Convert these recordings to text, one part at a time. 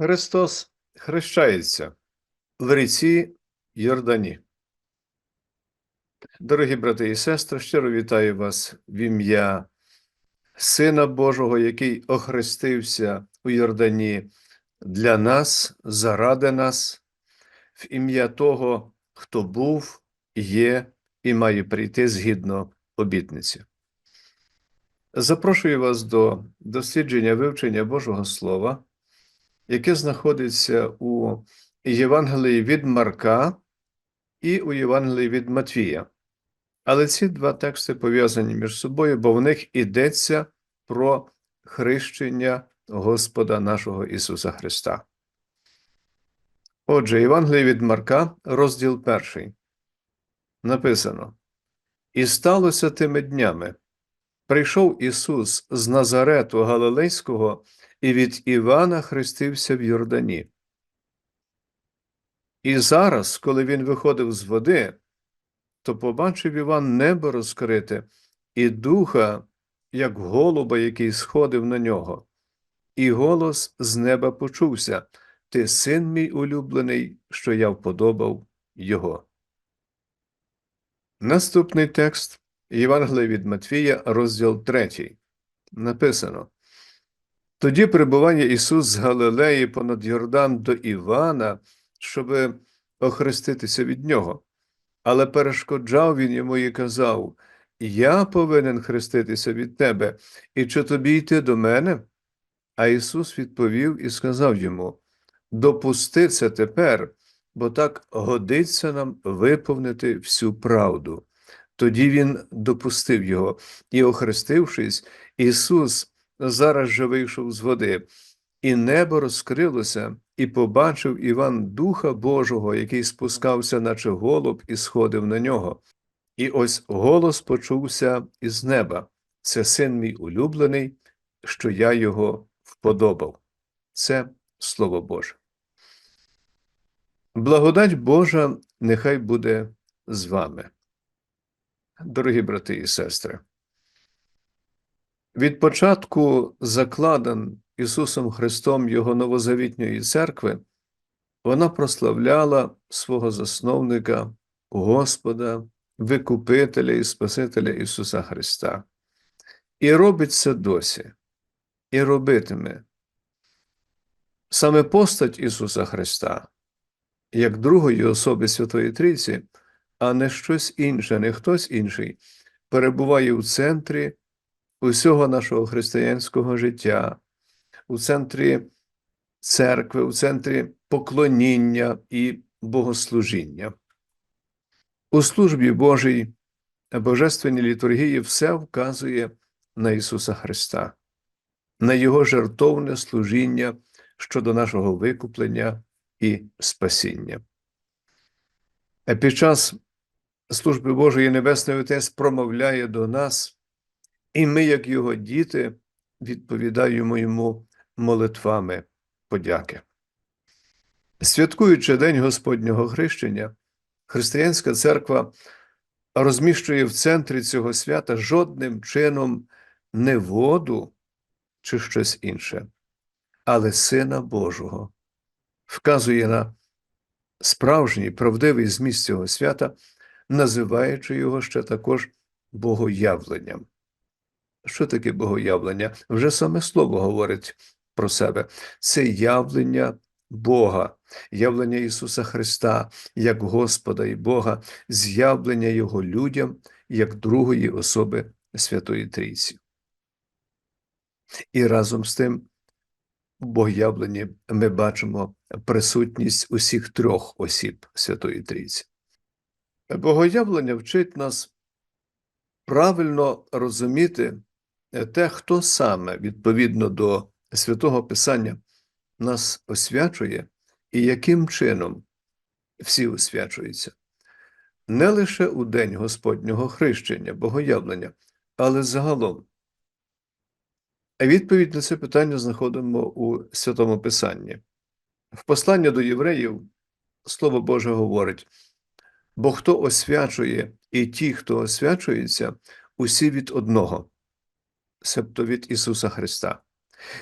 Христос хрещається в ріці Йордані. Дорогі брати і сестри, щиро вітаю вас в ім'я Сина Божого, який охрестився у Йордані для нас, заради нас, в ім'я того, хто був, є і має прийти згідно обітниці. Запрошую вас до дослідження вивчення Божого Слова, яке знаходиться у Євангелії від Марка і у Євангелії від Матвія. Але ці два тексти пов'язані між собою, бо в них йдеться про хрещення Господа нашого Ісуса Христа. Отже, Євангеліє від Марка, розділ перший. Написано: І сталося тими днями. Прийшов Ісус з Назарету Галилейського і від Івана хрестився в Йордані. І зараз, коли він виходив з води, то побачив Іван небо розкрите, і духа, як голуба, який сходив на нього, і голос з неба почувся Ти син мій улюблений, що я вподобав його. Наступний текст Євангелія від Матвія, розділ 3. Написано Тоді прибування Ісус з Галилеї понад Йордан до Івана, щоб охреститися від нього. Але перешкоджав він йому і казав: Я повинен хреститися від тебе, і чи тобі йти до мене? А Ісус відповів і сказав йому: Допусти це тепер, бо так годиться нам виповнити всю правду. Тоді він допустив його, і, охрестившись, Ісус зараз же вийшов з води, і небо розкрилося, і побачив Іван Духа Божого, який спускався, наче голуб, і сходив на нього. І ось голос почувся із неба: Це син мій улюблений, що я його вподобав. Це Слово Боже. Благодать Божа нехай буде з вами. Дорогі брати і сестри, від початку закладен Ісусом Христом Його новозавітньої церкви, вона прославляла свого засновника, Господа, Викупителя і Спасителя Ісуса Христа. І робить це досі, і робитиме. Саме постать Ісуса Христа, як другої особи Святої Трійці, а не щось інше, не хтось інший, перебуває у центрі усього нашого християнського життя, у центрі церкви, у центрі поклоніння і богослужіння. У службі Божій, Божественній літургії все вказує на Ісуса Христа, на Його жертовне служіння щодо нашого викуплення і спасіння. Під час служби Божої Небесний Отець промовляє до нас, і ми, як його діти, відповідаємо йому молитвами подяки. Святкуючи День Господнього хрещення, Християнська церква розміщує в центрі цього свята жодним чином не воду чи щось інше, але Сина Божого, вказує на справжній правдивий зміст цього свята, називаючи його ще також богоявленням. Що таке богоявлення? Вже саме слово говорить про себе. Це явлення Бога, явлення Ісуса Христа як Господа і Бога, з'явлення Його людям як другої особи Святої Трійці. І разом з тим, в богоявленні ми бачимо присутність усіх трьох осіб Святої Трійці. Богоявлення вчить нас правильно розуміти те, хто саме відповідно до святого Писання нас освячує і яким чином всі освячуються. Не лише у день Господнього хрещення, богоявлення, але загалом. Відповідь на це питання знаходимо у Святому Писанні. В посланні до євреїв Слово Боже говорить: бо хто освячує, і ті, хто освячується, усі від одного, себто від Ісуса Христа.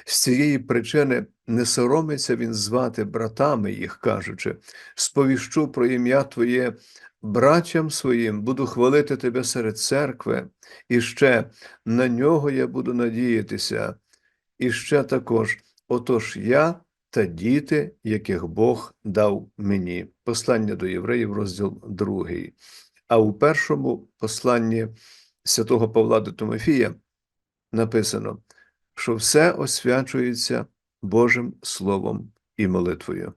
З цієї причини не соромиться він звати братами їх, кажучи, сповіщу про ім'я Твоє братям своїм, буду хвалити Тебе серед церкви, і ще на нього я буду надіятися, і ще також, отож я та діти, яких Бог дав мені. Послання до євреїв, розділ 2. А у першому посланні святого Павла до Тимофія написано, що все освячується Божим Словом і молитвою.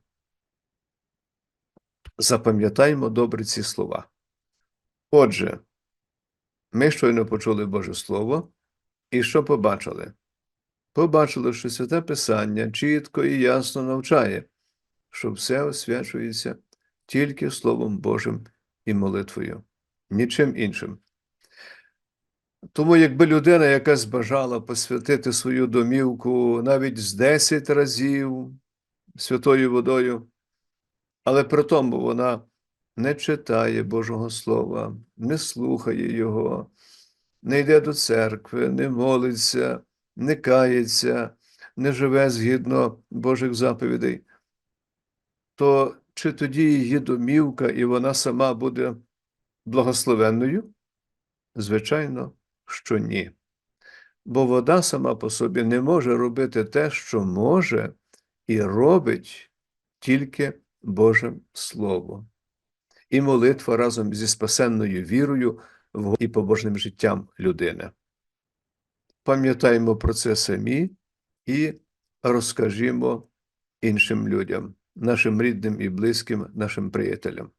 Запам'ятаймо добре ці слова. Отже, ми щойно почули Боже Слово, і що побачили? Побачили, що Святе Писання чітко і ясно навчає, що все освячується тільки Словом Божим і молитвою, нічим іншим. Тому, якби людина якась бажала посвятити свою домівку навіть з 10 разів святою водою, але при тому вона не читає Божого Слова, не слухає Його, не йде до церкви, не молиться, не кається, не живе згідно Божих заповідей, то чи тоді її домівка і вона сама буде благословенною? Звичайно, що ні. Бо вода сама по собі не може робити те, що може і робить тільки Боже Слово. І молитва разом зі спасенною вірою і побожним життям людини. Пам'ятаємо про це самі і розкажімо іншим людям, нашим рідним і близьким, нашим приятелям.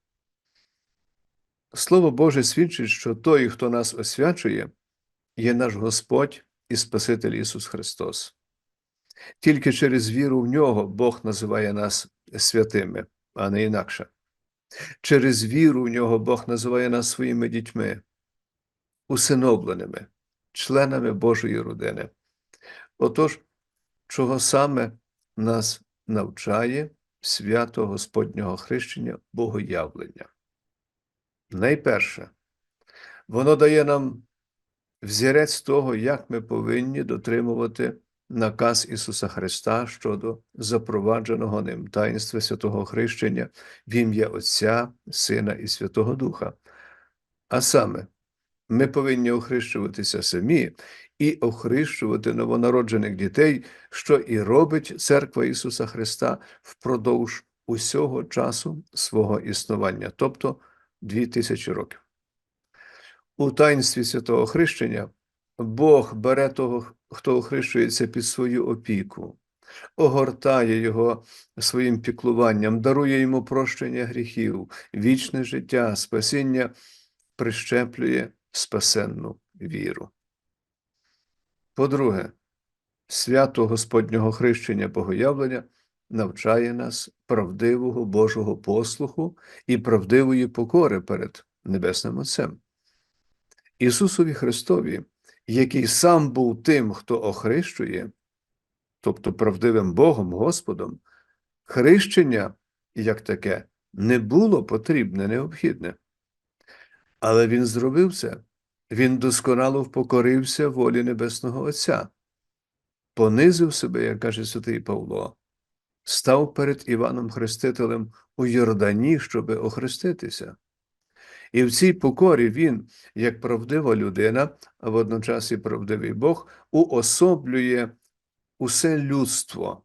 Слово Боже свідчить, що той, хто нас освячує, є наш Господь і Спаситель Ісус Христос. Тільки через віру в Нього Бог називає нас святими, а не інакше. Через віру в Нього Бог називає нас своїми дітьми, усиновленими, членами Божої родини. Отож, чого саме нас навчає свято Господнього хрещення Богоявлення? Найперше, воно дає нам взірець того, як ми повинні дотримувати наказ Ісуса Христа щодо запровадженого ним таїнства святого хрещення в ім'я Отця, Сина і Святого Духа. А саме, ми повинні охрещуватися самі і охрещувати новонароджених дітей, що і робить Церква Ісуса Христа впродовж усього часу свого існування, тобто 2000 років. У таїнстві святого хрещення Бог бере того, хто охрещується під свою опіку, огортає його своїм піклуванням, дарує йому прощення гріхів, вічне життя, спасіння, прищеплює спасенну віру. По-друге, свято Господнього хрещення Богоявлення навчає нас правдивого Божого послуху і правдивої покори перед Небесним Отцем. Ісусові Христові, який сам був тим, хто охрещує, тобто правдивим Богом, Господом, хрещення, як таке, не було потрібне, необхідне. Але Він зробив це, Він досконало впокорився волі Небесного Отця, понизив себе, як каже святий Павло, став перед Іваном Хрестителем у Йордані, щоби охреститися. І в цій покорі він, як правдива людина, а водночас і правдивий Бог, уособлює усе людство,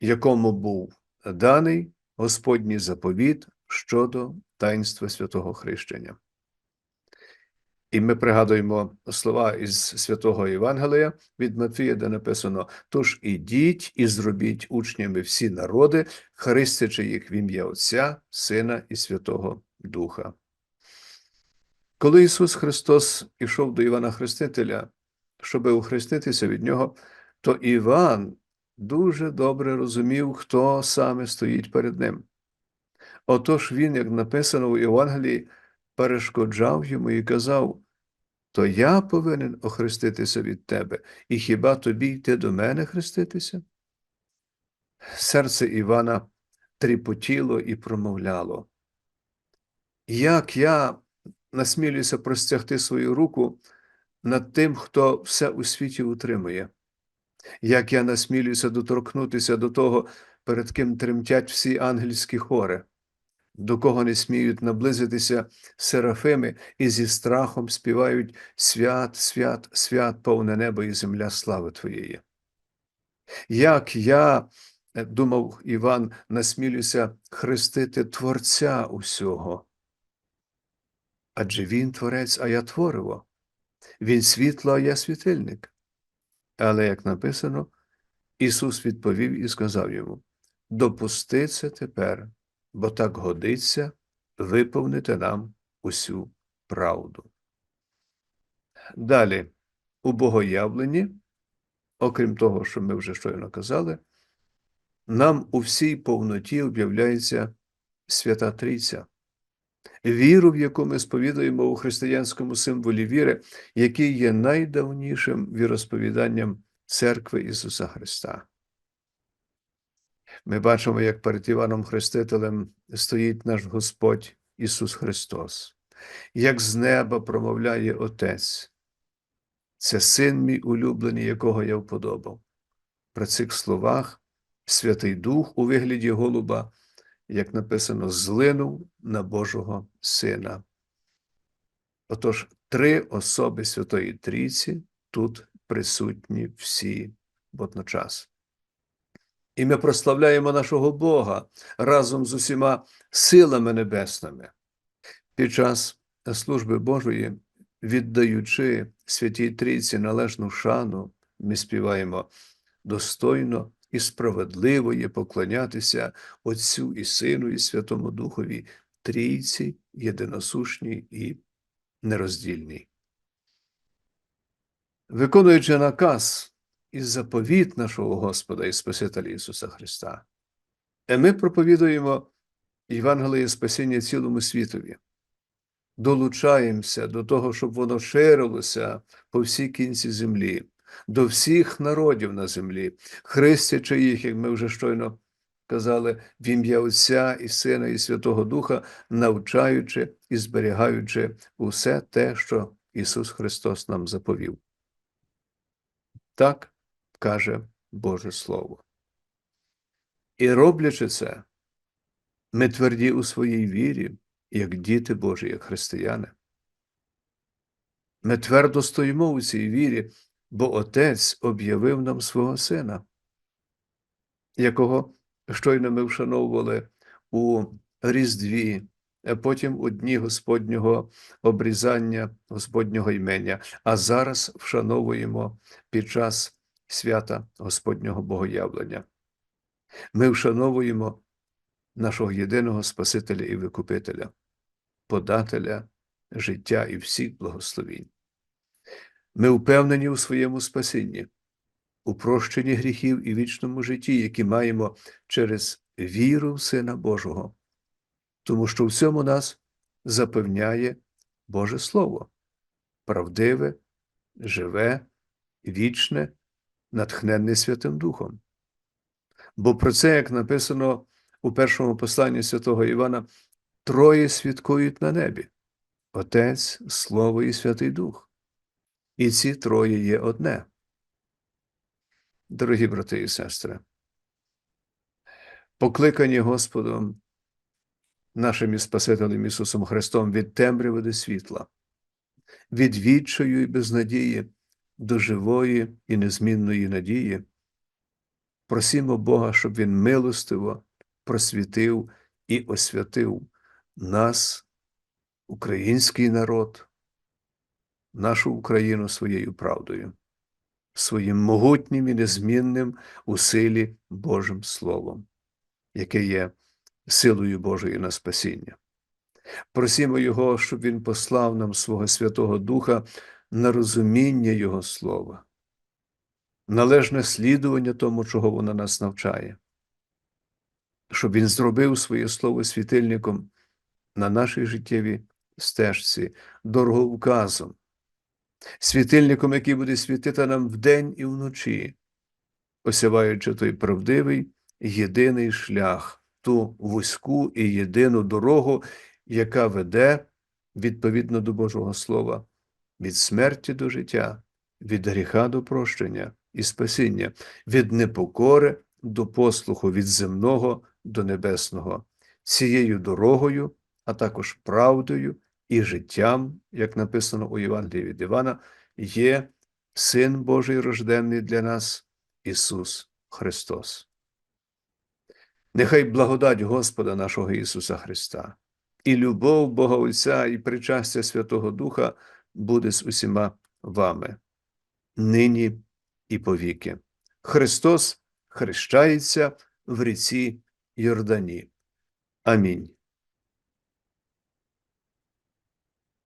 якому був даний Господній заповіт щодо таїнства святого хрещення. І ми пригадуємо слова із святого Євангелія від Матвія, де написано: Тож ідіть і зробіть учнями всі народи, хрестячи їх в ім'я Отця, Сина і Святого Духа. Коли Ісус Христос ішов до Івана Хрестителя, щоб охреститися від Нього, то Іван дуже добре розумів, хто саме стоїть перед ним. Отож він, як написано у Євангелії, перешкоджав йому і казав: То я повинен охреститися від тебе, і хіба тобі йти до мене хреститися? Серце Івана тріпотіло і промовляло. Як я насмілююся простягти свою руку над тим, хто все у світі утримує, Як я насмілюся доторкнутися до того, перед ким тремтять всі ангельські хори, до кого не сміють наблизитися серафими і зі страхом співають свят, свят, свят, повне небо і земля слави Твоєї. Як я, думав Іван, насмілюся хрестити Творця усього. Адже він творець, а я твориво, він світло, а я світильник. Але, як написано, Ісус відповів і сказав йому: Допусти це тепер, бо так годиться виповнити нам усю правду. Далі, у богоявленні, окрім того, що ми вже щойно казали, нам у всій повноті об'являється Свята Трійця, віру, в яку ми сповідуємо у християнському символі віри, який є найдавнішим віросповіданням Церкви Ісуса Христа. Ми бачимо, як перед Іваном Хрестителем стоїть наш Господь Ісус Христос, як з неба промовляє Отець. Це син мій улюблений, якого я вподобав. При цих словах Святий Дух у вигляді голуба, як написано, злинув на Божого Сина. Отож, три особи Святої Трійці тут присутні всі водночас. І ми прославляємо нашого Бога разом з усіма силами небесними. Під час служби Божої, віддаючи Святій Трійці належну шану, ми співаємо достойно і справедливо є поклонятися Отцю і Сину, і Святому Духові, Трійці, єдиносушній і нероздільній. Виконуючи наказ і заповіт нашого Господа і Спасителя Ісуса Христа, е, ми проповідуємо Євангеліє спасіння цілому світові, долучаємося до того, щоб воно ширилося по всій кінці землі, до всіх народів на землі, хрестячи їх, як ми вже щойно казали, в ім'я Отця і Сина, і Святого Духа, навчаючи і зберігаючи усе те, що Ісус Христос нам заповів. Так каже Боже Слово. І роблячи це, ми тверді у своїй вірі, як діти Божі, як християни. Ми твердо стоїмо у цій вірі, бо Отець об'явив нам свого Сина, якого щойно ми вшановували у Різдві, а потім у дні Господнього обрізання, Господнього імення, а зараз вшановуємо під час свята Господнього Богоявлення. Ми вшановуємо нашого єдиного Спасителя і Викупителя, подателя життя і всіх благословінь. Ми впевнені у своєму спасінні, у прощенні гріхів і вічному житті, які маємо через віру в Сина Божого, тому що в цьому нас запевняє Боже Слово, правдиве, живе, вічне натхненний Святим Духом. Бо про це, як написано у першому посланні святого Івана, троє свідкують на небі Отець, Слово і Святий Дух. І ці троє є одне. Дорогі брати і сестри, покликані Господом, нашим і Спасителем Ісусом Христом від темряви до світла, від відчаю і безнадії до живої і незмінної надії. Просімо Бога, щоб Він милостиво просвітив і освятив нас, український народ, нашу Україну своєю правдою, своїм могутнім і незмінним у силі Божим Словом, яке є силою Божою на спасіння. Просімо Його, щоб Він послав нам свого Святого Духа на розуміння Його слова, належне слідування тому, чого воно нас навчає, щоб Він зробив своє слово світильником на нашій життєвій стежці, дороговказом, світильником, який буде світити нам вдень і вночі, осяваючи той правдивий єдиний шлях, ту вузьку і єдину дорогу, яка веде відповідно до Божого Слова від смерті до життя, від гріха до прощення, і спасіння, від непокори до послуху, від земного до небесного, цією дорогою, а також правдою і життям, як написано у Євангелії від Івана, є Син Божий рожденний для нас, Ісус Христос. Нехай благодать Господа нашого Ісуса Христа, і любов Бога Отця, і причастя Святого Духа буде з усіма вами, нині і повіки. Христос хрещається в ріці Йордані. Амінь.